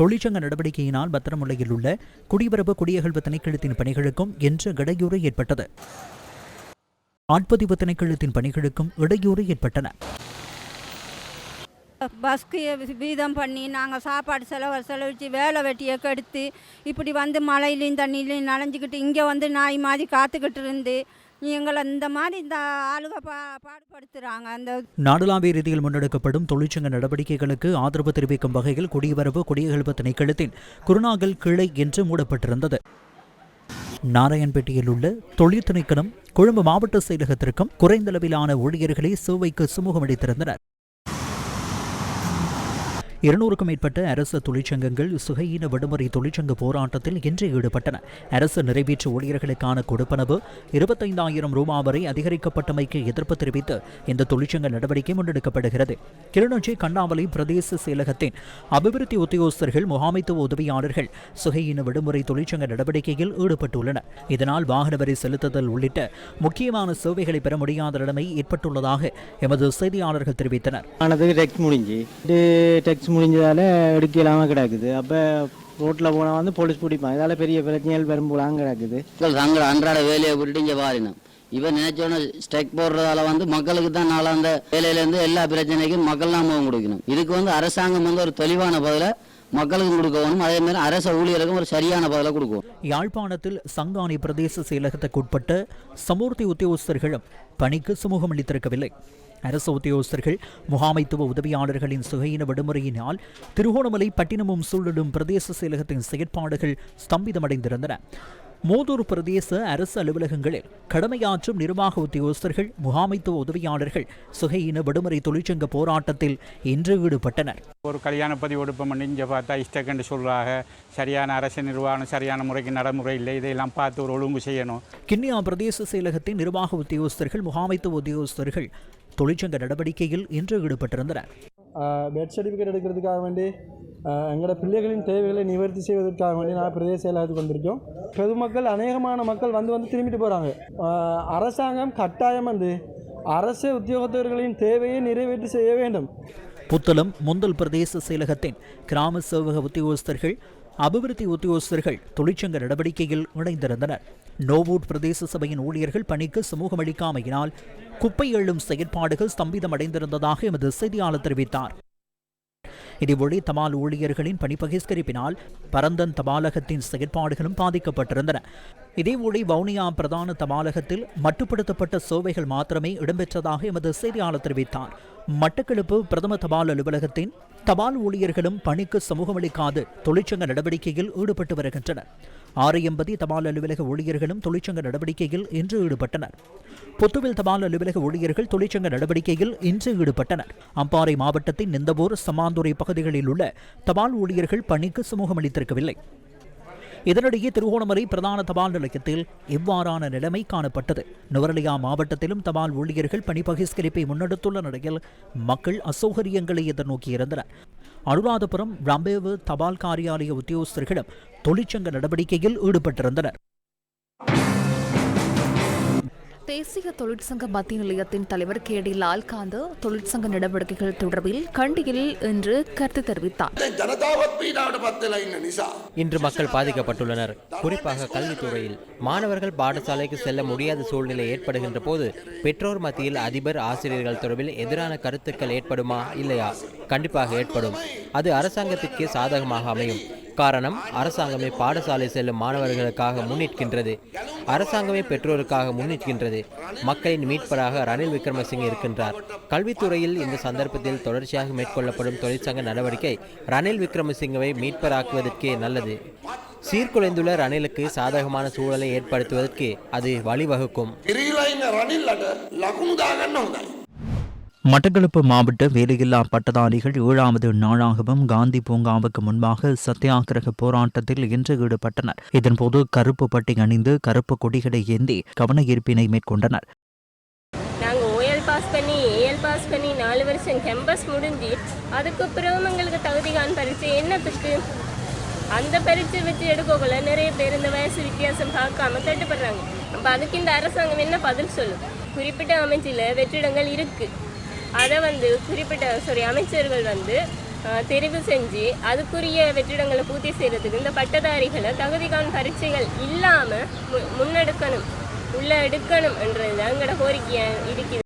தொழிற்சங்க நடவடிக்கையினால் பத்திரமுல்லையில் உள்ள குடிபரப்பு குடியகழ்வு திணைக்களத்தின் பணிகளுக்கும் என்ற இடையூறு ஏற்பட்டது. ஆட்பதிவு திணைக்களத்தின் பணிகளுக்கும் இடையூறு ஏற்பட்டன. பஸ்க்கு வீதம் பண்ணி நாங்கள் சாப்பாடு செலவு செலவழித்து வேலை வெட்டியை கெடுத்து இப்படி வந்து மழையிலையும் தண்ணியிலையும் நனைஞ்சிக்கிட்டு இங்கே வந்து நாய் மாதிரி காத்துக்கிட்டு இருந்து எங்களை இந்த மாதிரி இந்த ஆளுக பா பாடுபடுத்துகிறாங்க அந்த நாடளாவிய ரீதியில் முன்னெடுக்கப்படும் தொழிற்சங்க நடவடிக்கைகளுக்கு ஆதரவு தெரிவிக்கும் வகையில் குடிவரவு குடியகழ்வு திணைக்களத்தின் குருநாகல் கிளை என்று மூடப்பட்டிருந்தது. நாராயண்பேட்டையில் உள்ள தொழில் திணைக்களம் கொழும்பு மாவட்ட செயலகத்திற்கும் குறைந்த அளவிலான ஊழியர்களை சேவைக்கு சுமூகமளித்திருந்தனர். இருநூறுக்கும் மேற்பட்ட அரசு தொழிற்சங்கங்கள் சுகையின விடுமுறை தொழிற்சங்க போராட்டத்தில் இன்று ஈடுபட்டன. அரசு நிறைவேற்று ஊழியர்களுக்கான கொடுப்பனவு இருபத்தைந்தாயிரம் ரூபா வரை அதிகரிக்கப்பட்டமைக்கு எதிர்ப்பு தெரிவித்து இந்த தொழிற்சங்க நடவடிக்கை முன்னெடுக்கப்படுகிறது. கிளிநொச்சி கண்ணாமலை பிரதேச செயலகத்தின் அபிவிருத்தி உத்தியோகஸ்தர்கள் முகாமைத்துவ உதவியாளர்கள் சுகையின விடுமுறை தொழிற்சங்க நடவடிக்கையில் ஈடுபட்டுள்ளனர். இதனால் வாகன வரி செலுத்துதல் உள்ளிட்ட முக்கியமான சேவைகளை பெற முடியாத நிலைமை ஏற்பட்டுள்ளதாக எமது செய்தியாளர்கள் தெரிவித்தனர். முடிஞ்சதால எடுக்க இல்லாமல் கிடக்குது. அப்போ ரோட்டில் போனால் வந்து போலீஸ் பிடிப்பான். இதால் பெரிய பிரச்சனைகள் பெரும்புலாம் கிடக்குது. மக்கள் தங்களோட அன்றாட வேலையை விட்டுட்டு இங்கே பாருங்க இவன் நினைச்சோன்னு ஸ்ட்ரைக் போடுறதால வந்து மக்களுக்கு தான் நாளாக அந்த வேலையிலேருந்து எல்லா பிரச்சனைக்கும் மக்கள் தான் முகம் கொடுக்கணும். இதுக்கு வந்து அரசாங்கம் வந்து ஒரு தெளிவான பதிலை மக்களுக்கும் கொடுக்கணும் அதே மாதிரி அரச ஊழியருக்கும் ஒரு சரியான பதிலை கொடுக்கும் யாழ்ப்பாணத்தில் சங்கானி பிரதேச செயலகத்துக்குட்பட்ட சமூர்த்தி உத்தியோகஸ்தர்களும் பணிக்கு சுமூகம் அளித்திருக்கவில்லை. அரசு உத்தியோகஸ்தர்கள் முகாமைத்துவ உதவியாளர்களின் சுகையின விடுமுறையினால் திருகோணமலை பட்டினமும் சூழலும் பிரதேச செயலகத்தின் செயற்பாடுகள் ஸ்தம்பிதமடைந்திருந்தன. மோதூர் பிரதேச அரசு அலுவலகங்களில் கடமையாற்றும் நிர்வாக உத்தியோகஸ்தர்கள் முகாமைத்துவ உதவியாளர்கள் சுகையின விடுமுறை தொழிற்சங்க போராட்டத்தில் இன்று ஈடுபட்டனர். ஒரு கல்யாண பதிவு எடுப்போம் இங்கே பார்த்தா இஷ்டக்கண்டு சொல்கிறாங்க சரியான அரசு நிர்வாகம் சரியான முறைக்கு நடைமுறை இல்லை. இதையெல்லாம் பார்த்து ஒரு ஒழுங்கு செய்யணும். கிண்ணியா பிரதேச செயலகத்தின் நிர்வாக உத்தியோகஸ்தர்கள் முகாமைத்துவ உத்தியோகஸ்தர்கள் தொழிற்சங்க நடவடிக்கையில் இன்று ஈடுபட்டிருந்தனர். பெட் சர்டிஃபிகேட் எடுக்கிறதுக்காக வேண்டி எங்களோட பிள்ளைகளின் தேவைகளை நிவர்த்தி செய்வதற்காக வேண்டி நான் பிரதேச செயலாக கொண்டிருக்கோம் பொதுமக்கள் அநேகமான மக்கள் வந்து வந்து திரும்பிட்டு போகிறாங்க அரசாங்கம் கட்டாயம் வந்து அரசு உத்தியோகத்தர்களின் தேவையை நிறைவேற்றி செய்ய வேண்டும். புத்தளம் முந்தல் பிரதேச செயலகத்தின் கிராம சேவக உத்தியோகஸ்தர்கள் அபிவிருத்தி உத்தியோகஸ்தர்கள் தொழிற்சங்க நடவடிக்கையில் இணைந்திருந்தனர். நோவூட் பிரதேச சபையின் ஊழியர்கள் பணிக்கு சுமூகமளிக்காமையினால் குப்பை எழும் செயற்பாடுகள் ஸ்தம்பிதமடைந்திருந்ததாக எமது செய்தியாளர் தெரிவித்தார். இதேவழி தபால் ஊழியர்களின் பணி பகிஷ்கரிப்பினால் பரந்தன் தபாலகத்தின் செயற்பாடுகளும் பாதிக்கப்பட்டிருந்தன. இதேவழி வவுனியா பிரதான தபாலகத்தில் மட்டுப்படுத்தப்பட்ட சேவைகள் மாத்திரமே இடம்பெற்றதாக எமது செய்தியாளர் தெரிவித்தார். மட்டக்களப்பு பிரதம தபால் அலுவலகத்தின் தபால் ஊழியர்களும் பணிக்கு சமூகமளிக்காது தொழிற்சங்க நடவடிக்கையில் ஈடுபட்டு வருகின்றனர். ஆறு எண்பதி தபால் அலுவலக ஊழியர்களும் தொழிற்சங்க நடவடிக்கையில் இன்று ஈடுபட்டனர். புத்துவில் தபால் அலுவலக ஊழியர்கள் தொழிற்சங்க நடவடிக்கையில் இன்று ஈடுபட்டனர். அம்பாறை மாவட்டத்தின் நிந்தவூர் சமாந்துறை பகுதிகளில் உள்ள தபால் ஊழியர்கள் பணிக்கு சுமூகமளித்திருக்கவில்லை இதனிடையே திருகோணமலை பிரதான தபால் நிலையத்தில் இவ்வாறான நிலைமை காணப்பட்டது. நுவரலியா மாவட்டத்திலும் தபால் ஊழியர்கள் பணி பகிஷ்கரிப்பை முன்னெடுத்துள்ள நிலையில் மக்கள் அசௌகரியங்களை எதிர்நோக்கியிருந்தனர் அனுராதபுரம் ரம்பேவு தபால் காரியாலய உத்தியோகஸ்தர்களும் தொழிற்சங்க நடவடிக்கையில் ஈடுபட்டிருந்தனர். தேசிய தொழிற்சங்க மத்திய நிலையத்தின் தலைவர் கே டி லால்காந்து தொழிற்சங்க நடவடிக்கைகள் தொடர்பில் கண்டியில் இன்று கருத்து தெரிவித்தார். இன்று மக்கள் பாதிக்கப்பட்டுள்ளனர். குறிப்பாக கல்வித்துறையில் மாணவர்கள் பாடசாலைக்கு செல்ல முடியாத சூழ்நிலை ஏற்படுகின்ற போது பெற்றோர் மத்தியில் அதிபர் ஆசிரியர்கள் தொடர்பில் எதிரான கருத்துக்கள் ஏற்படுமா இல்லையா? கண்டிப்பாக ஏற்படும். அது அரசாங்கத்திற்கே சாதகமாக அமையும். காரணம் அரசாங்கமே பாடசாலை செல்லும் மாணவர்களுக்காக முன்னிற்கின்றது. அரசாங்கமே பெற்றோருக்காக முன்னிற்கின்றது. மக்களின் மீட்பராக ரணில் விக்ரமசிங்கே இருக்கின்றார். கல்வித்துறையில் இந்த சந்தர்ப்பத்தில் தொடர்ச்சியாக மேற்கொள்ளப்படும் தொழிற்சங்க நடவடிக்கை ரணில் விக்ரமசிங்கவை மீட்பராக்குவதற்கே நல்லது. சீர்குலைந்துள்ள ரணிலுக்கு சாதகமான சூழலை ஏற்படுத்துவதற்கு அது வழிவகுக்கும். மட்டக்களப்பு மாவட்ட வேலையில்லா பட்டதாரிகள் ஏழாவது நாளாகவும் காந்தி பூங்காவுக்கு முன்பாக சத்தியாகிரக போராட்டத்தில் இன்று ஈடுபட்டனர். இதன்போது கருப்பு பட்டி அணிந்து கருப்பு கொடிகளை ஏந்தி கவன ஈர்ப்பினை மேற்கொண்டனர். நாங்கள் ஓஎல் பாஸ் பண்ணி ஏஎல் பாஸ் பண்ணி நாலு வருஷம் கேம்பஸ் முடிஞ்சு அதுக்கு பிறகு எங்களுக்கு தகுதிகான் பரிசு. என்ன பிட்டு அந்த பரீட்சை வச்சு எடுக்கக்குள்ள நிறைய பேர் இந்த வயசு வித்தியாசம் பார்க்காம தட்டுப்படுறாங்க அப்போ அதுக்கு இந்த அரசாங்கம் என்ன பதில் சொல்லும்? குறிப்பிட்ட அமைச்சில் வெற்றிடங்கள் இருக்குது அதை வந்து குறிப்பிட்ட சாரி அமைச்சர்கள் வந்து தெரிவு செஞ்சு அதுக்குரிய வெற்றிடங்களை பூர்த்தி செய்கிறதுக்கு இந்த பட்டதாரிகளை தகுதிகான் பரீட்சைகள் இல்லாமல் முன்னெடுக்கணும் உள்ளே எடுக்கணும் என்றது எங்களோட கோரிக்கையாக இருக்குது